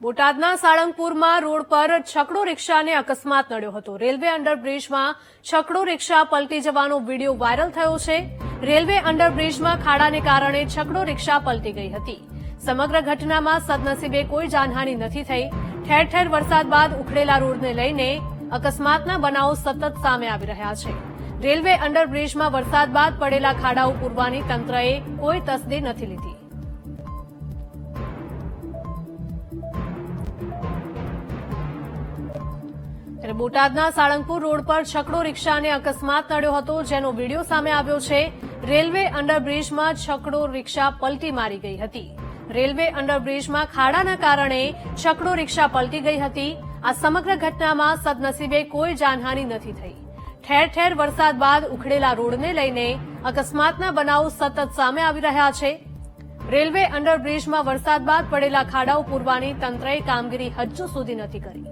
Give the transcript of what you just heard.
બોટાદના સાળંગપુરમાં રોડ પર છકડો રિક્ષાને અકસ્માત નડ્યો હતો. રેલવે અંડરબ્રિજમાં છકડો રિક્ષા પલટી જવાનો વીડિયો વાયરલ થયો છે. રેલવે અંડરબ્રિજમાં ખાડાને કારણે છકડો રિક્ષા પલટી ગઈ હતી. સમગ્ર ઘટનામાં સદનસીબે કોઈ જાનહાનિ નથી થઈ. ઠેર ઠેર વરસાદ બાદ ઉખડેલા રોડને લઈને અકસ્માતના બનાવો સતત સામે આવી રહ્યા છે. રેલવે અંડરબ્રિજમાં વરસાદ બાદ પડેલા ખાડાઓ પૂરવાની તંત્રએ કોઈ તસદી નથી લીધી. ત્યારે બોટાદના સાળંગપુર રોડ પર છકડો રિક્ષાને અકસ્માત નડ્યો હતો, જેનો વીડિયો સામે આવ્યો છે. રેલવે અંડરબ્રિજમાં છકડો રિક્ષા પલટી મારી ગઈ હતી. રેલવે અંડરબ્રિજમાં ખાડાના કારણે છકડો રિક્ષા પલટી ગઈ હતી. આ સમગ્ર ઘટનામાં સદનસીબે કોઈ જાનહાનિ નથી થઈ. ઠેર ઠેર વરસાદ બાદ ઉખડેલા રોડને લઈને અકસ્માતના બનાવો સતત સામે આવી રહ્યા છે. રેલવે અંડરબ્રિજમાં વરસાદ બાદ પડેલા ખાડાઓ પૂરવાની તંત્રએ કામગીરી હજુ સુધી નથી કરી.